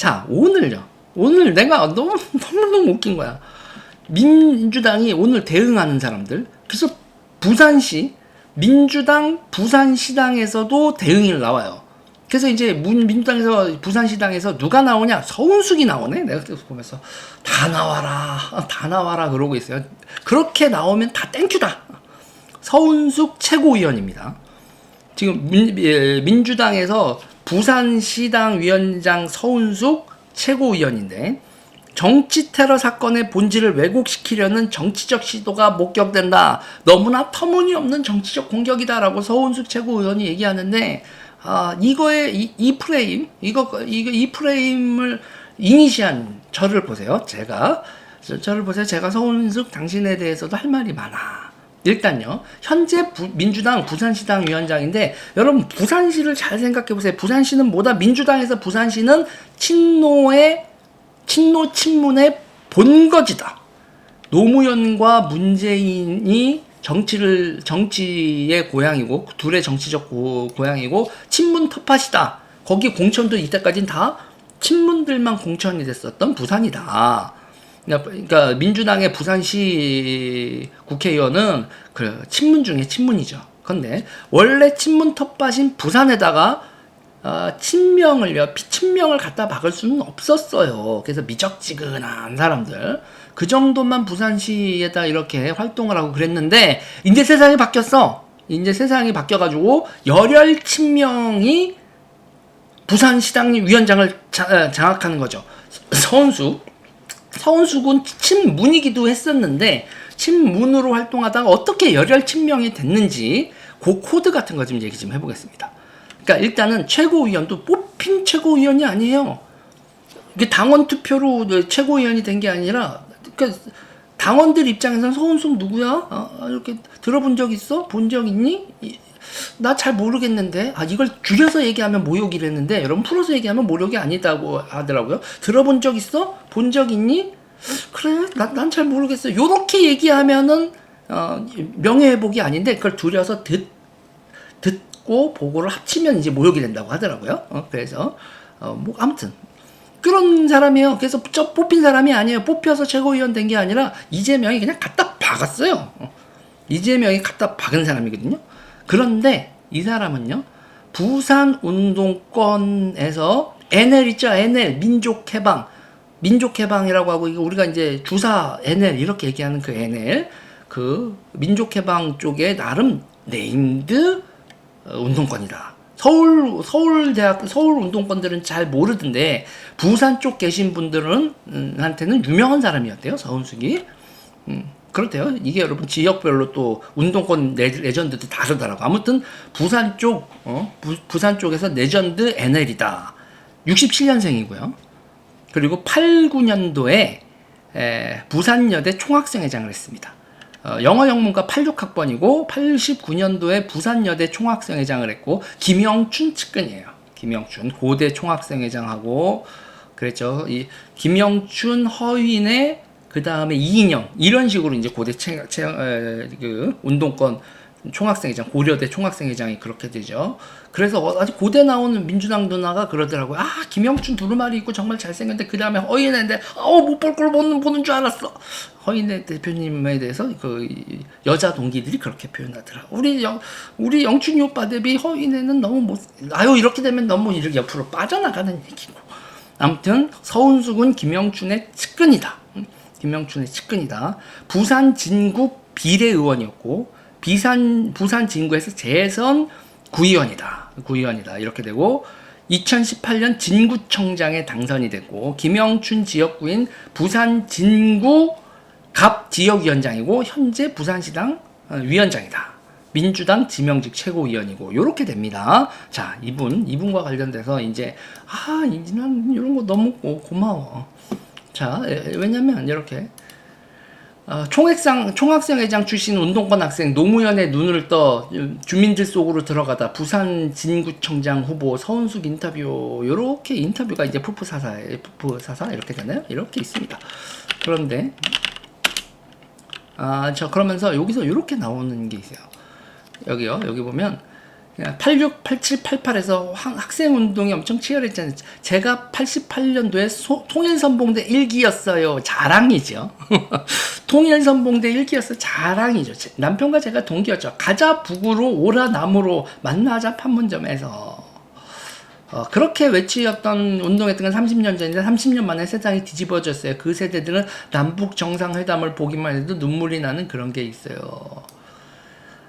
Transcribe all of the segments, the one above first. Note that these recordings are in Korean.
자, 오늘요. 오늘 내가 너무, 너무너무 웃긴 거야. 민주당이 오늘 대응하는 사람들. 그래서 부산시, 민주당 부산시당에서도 대응이 나와요. 그래서 이제 문, 민주당에서 부산시당에서 누가 나오냐? 서운숙이 나오네? 내가 보면서 다 나와라. 다 나와라. 그러고 있어요. 그렇게 나오면 다 땡큐다. 서운숙 최고위원입니다. 지금 민, 예, 민주당에서 부산시당 위원장 서운숙 최고위원인데 정치 테러 사건의 본질을 왜곡시키려는 정치적 시도가 목격된다. 너무나 터무니없는 정치적 공격이다라고 서운숙 최고위원이 얘기하는데 아 이거의 이, 이 프레임 이거 이거 이 프레임을 이니시한 저를 보세요. 제가 저, 저를 보세요. 제가 서운숙 당신에 대해서도 할 말이 많아. 일단요. 현재 부- 민주당 부산시당 위원장인데 여러분 부산시를 잘 생각해 보세요. 부산시는 뭐다? 민주당에서 부산시는 친노의 친노 친문의 본거지다. 노무현과 문재인이 정치를 정치의 고향이고 둘의 정치적 고, 고향이고 친문 텃밭이다. 거기 공천도 이때까지는 다 친문들만 공천이 됐었던 부산이다. 그러니까- 그러니까 민주당의 부산시 국회의원은 그 친문 중에 친문이죠. 근데 원래 친문 텃밭인 부산에다가 아, 친명을요, 피친명을 갖다 박을 수는 없었어요. 그래서 미적지근한 사람들. 그 정도만 부산시에다 이렇게 활동을 하고 그랬는데, 이제 세상이 바뀌었어. 이제 세상이 바뀌어가지고, 열혈 친명이 부산시당 위원장을 자- 어, 장악하는 거죠. 서은숙. 서은숙은 친문이기도 했었는데, 친문으로 활동하다가 어떻게 열혈 친명이 됐는지, 그 코드 같은 거 좀 얘기 좀 해보겠습니다. 그러니까 일단은 최고위원도 뽑힌 최고위원이 아니에요. 이게 당원 투표로 최고위원이 된 게 아니라, 그러니까 당원들 입장에서는 서운숙 누구야? 아, 이렇게 들어본 적 있어? 본 적 있니? 나 잘 모르겠는데. 아, 이걸 줄여서 얘기하면 모욕이랬는데, 여러분 풀어서 얘기하면 모욕이 아니다고 하더라고요. 들어본 적 있어? 본 적 있니? 그래, 난 잘 모르겠어. 요렇게 얘기하면은, 어, 명예회복이 아닌데, 그걸 줄여서 듣, 듣고 보고를 합치면 이제 모욕이 된다고 하더라고요. 어, 그래서, 어, 뭐, 아무튼. 그런 사람이에요. 그래서 저 뽑힌 사람이 아니에요. 뽑혀서 최고위원 된 게 아니라 이재명이 그냥 갖다 박았어요. 어. 이재명이 갖다 박은 사람이거든요. 그런데 이 사람은요, 부산 운동권에서 NL 있죠? NL 민족 해방. 민족 해방이라고 하고 이거 우리가 이제 주사 NL 이렇게 얘기하는 그 NL 그 민족 해방 쪽에 나름 네임드 어, 운동권이다. 서울 서울대학 서울 운동권들은 잘 모르던데 부산 쪽 계신 분들은 음, 한테는 유명한 사람이었대요 서은숙이. 음, 그렇대요. 이게 여러분 지역별로 또 운동권 레, 레전드도 다르더라고. 아무튼 부산 쪽 어, 부, 부산 쪽에서 레전드 NL이다. 67년생이고요. 그리고 8, 9년도에 에, 부산여대 총학생회장을 했습니다. 어, 영어 영문과 86학번이고 89년도에 부산여대 총학생회장을 했고 김영춘 측근이에요. 김영춘 고대 총학생회장하고 그랬죠. 이 김영춘 허인의 그 다음에 이인영 이런 식으로 이제 고대 채, 채, 에, 그 운동권 총학생회장 고려대 총학생회장이 그렇게 되죠. 그래서 어, 아직 고대 나오는 민주당 누나가 그러더라고요. 아 김영춘 두루마리 있고 정말 잘생겼는데 그 다음에 허인애인데 어못볼 걸 보는 보는 줄 알았어. 허인애 대표님에 대해서 그 이- 여자 동기들이 그렇게 표현하더라. 우리 영 우리 영춘이 오빠 대비 허인애는 너무 못 아유 이렇게 되면 너무 이렇게 옆으로 빠져나가는 얘기고. 아무튼 서운숙은 김영춘의 측근이다. 음, 김영춘의 측근이다. 부산 진구 비례의원이었고 비산 부산 진구에서 재선 구의원이다. 구의원이다. 이렇게 되고 2018년 진구청장에 당선이 됐고 김영춘 지역구인 부산 진구 갑 지역위원장이고 현재 부산시당 어, 위원장이다. 민주당 지명직 최고위원이고 요렇게 됩니다. 자 이분 이분과 관련돼서 이제 아난 이런 거 너무 고, 고마워. 자 에, 왜냐면 이렇게 어, 총학생 총학생회장 출신 운동권 학생 노무현의 눈을 떠 음, 주민들 속으로 들어가다 부산 진구청장 후보 서은숙 인터뷰 요렇게 인터뷰가 이제 푸푸사사 푸푸사사 이렇게 되나요? 이렇게 있습니다. 그런데 아저 그러면서 여기서 이렇게 나오는 게 있어요. 여기요 여기 보면 86, 87, 88에서 학생 운동이 엄청 치열했잖아요. 제가 88년도에 통일선봉대 1기였어요. 자랑이죠. 통일선봉대 1기였어요. 자랑이죠. 제- 남편과 제가 동기였죠. 가자 북으로 오라 남으로 만나자 판문점에서. 어, 그렇게 외치였던 운동했던 건 30년 전인데 30년 만에 세상이 뒤집어졌어요. 그 세대들은 남북 정상회담을 보기만 해도 눈물이 나는 그런 게 있어요.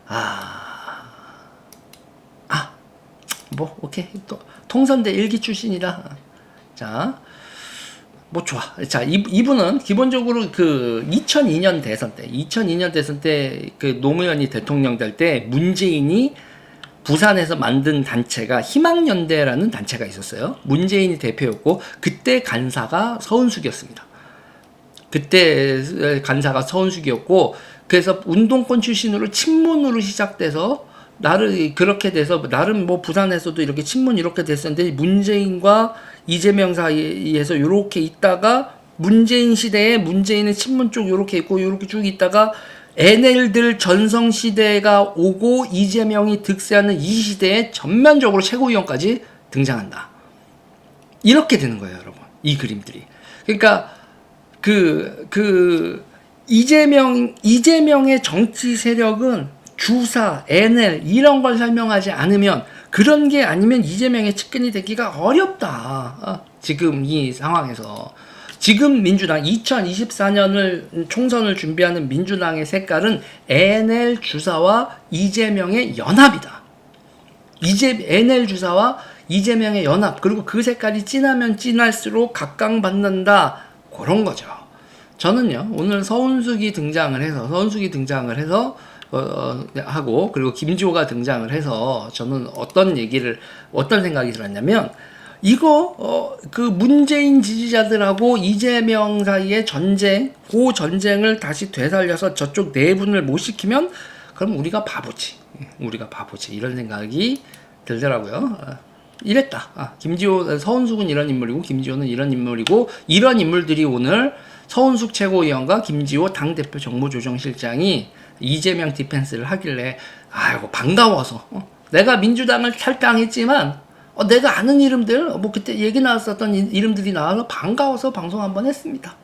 아, 아, 뭐 오케이 또 통선대 일기 출신이라 자. 뭐 좋아. 자, 이, 이분은 기본적으로 그 2002년 대선 때, 2002년 대선 때 그 노무현이 대통령 될 때 문재인이 부산에서 만든 단체가 희망연대라는 단체가 있었어요. 문재인이 대표였고 그때 간사가 서은숙이었습니다. 그때 간사가 서은숙이었고 그래서 운동권 출신으로 친문으로 시작돼서 나를 그렇게 돼서 나름 뭐 부산에서도 이렇게 친문 이렇게 됐었는데 문재인과 이재명 사이에서 이렇게 있다가 문재인 시대에 문재인은 친문 쪽 이렇게 있고 이렇게 쭉 있다가 NL들 전성 시대가 오고 이재명이 득세하는 이 시대에 전면적으로 최고위원까지 등장한다. 이렇게 되는 거예요, 여러분. 이 그림들이. 그러니까 그, 그, 이재명, 이재명의 정치 세력은 주사, NL, 이런 걸 설명하지 않으면 그런 게 아니면 이재명의 측근이 되기가 어렵다. 어, 지금 이 상황에서. 지금 민주당 2024년을 총선을 준비하는 민주당의 색깔은 NL 주사와 이재명의 연합이다. 이재 NL 주사와 이재명의 연합 그리고 그 색깔이 진하면 진할수록 각광받는다 그런 거죠. 저는요 오늘 서운숙이 등장을 해서 서운숙이 등장을 해서 어, 어, 하고 그리고 김지호가 등장을 해서 저는 어떤 얘기를 어떤 생각이 들었냐면 이거 어, 그 문재인 지지자들하고 이재명 사이의 전쟁 그 전쟁을 다시 되살려서 저쪽 네 분을 못 시키면 그럼 우리가 바보지 우리가 바보지 이런 생각이 들더라고요. 어, 이랬다. 아, 김지호, 서은숙은 이런 인물이고 김지호는 이런 인물이고 이런 인물들이 오늘 서은숙 최고위원과 김지호 당대표 정무조정실장이 이재명 디펜스를 하길래 아이고 반가워서 어, 내가 민주당을 탈당했지만 어, 내가 아는 이름들 뭐 그때 얘기 나왔었던 이- 이름들이 나와서 반가워서 방송 한번 했습니다.